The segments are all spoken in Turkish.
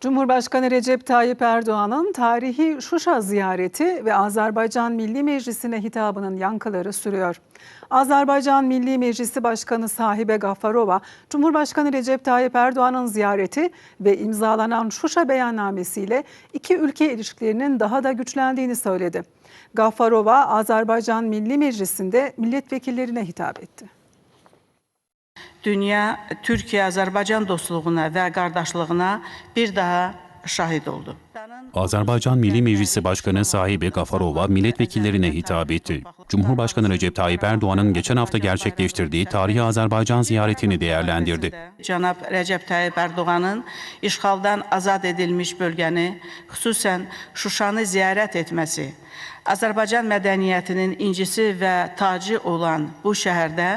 Cumhurbaşkanı Recep Tayyip Erdoğan'ın tarihi Şuşa ziyareti ve Azerbaycan Milli Meclisi'ne hitabının yankıları sürüyor. Azerbaycan Milli Meclisi Başkanı Sahibe Gaffarova, Cumhurbaşkanı Recep Tayyip Erdoğan'ın ziyareti ve imzalanan Şuşa beyannamesiyle iki ülke ilişkilerinin daha da güçlendiğini söyledi. Gaffarova, Azerbaycan Milli Meclisi'nde milletvekillerine hitap etti. Dünya Türkiyə-Azərbaycan dostluğuna və qardaşlığına bir daha şahid oldu. Azerbaycan Milli Meclisi Başkanı Sahibe Gafarova milletvekillerine hitap etti. Cumhurbaşkanı Recep Tayyip Erdoğan'ın geçen hafta gerçekleştirdiği tarihi Azerbaycan ziyaretini değerlendirdi. Cənab Rəcəb Tayyip Erdoğanın işğaldan azad edilmiş bölgəni, xüsusən Şuşanı ziyarət etməsi, Azərbaycan mədəniyyətinin incisi və tacı olan bu şəhərdə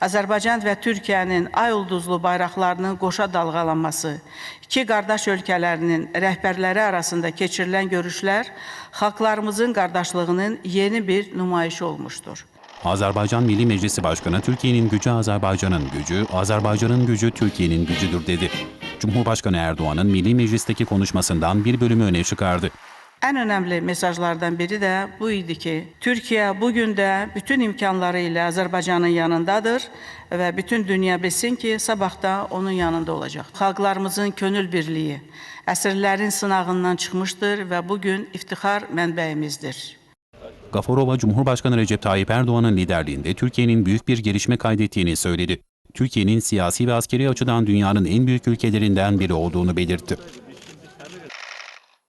Azərbaycan və Türkiyənin ay ulduzlu bayraqlarının qoşa dalğalanması, iki qardaş ölkələrinin rəhbərləri arasında keçirilən görüşlər xalqlarımızın qardaşlığının yeni bir nümayişi olmuştur. Azerbaycan Milli Meclisi Başkanı Türkiye'nin gücü Azerbaycan'ın gücü, Azerbaycan'ın gücü Türkiye'nin gücüdür dedi. Cumhurbaşkanı Erdoğan'ın Milli Meclis'teki konuşmasından bir bölümü öne çıkardı. Ən önəmli mesajlardan biri də bu idi ki, Türkiyə bu gün də bütün imkanları ilə Azərbaycanın yanındadır və bütün dünya bilsin ki, sabah da onun yanında olacaq. Xalqlarımızın könül birliyi əsrlərin sınağından çıxmışdır və bu gün iftixar mənbəyimizdir. Gafarova, Cumhurbaşkanı Recep Tayyip Erdoğan'ın liderliğinde Türkiye'nin büyük bir gelişme kaydettiğini söyledi. Türkiye'nin siyasi ve askeri açıdan dünyanın en büyük ülkelerinden biri olduğunu belirtti.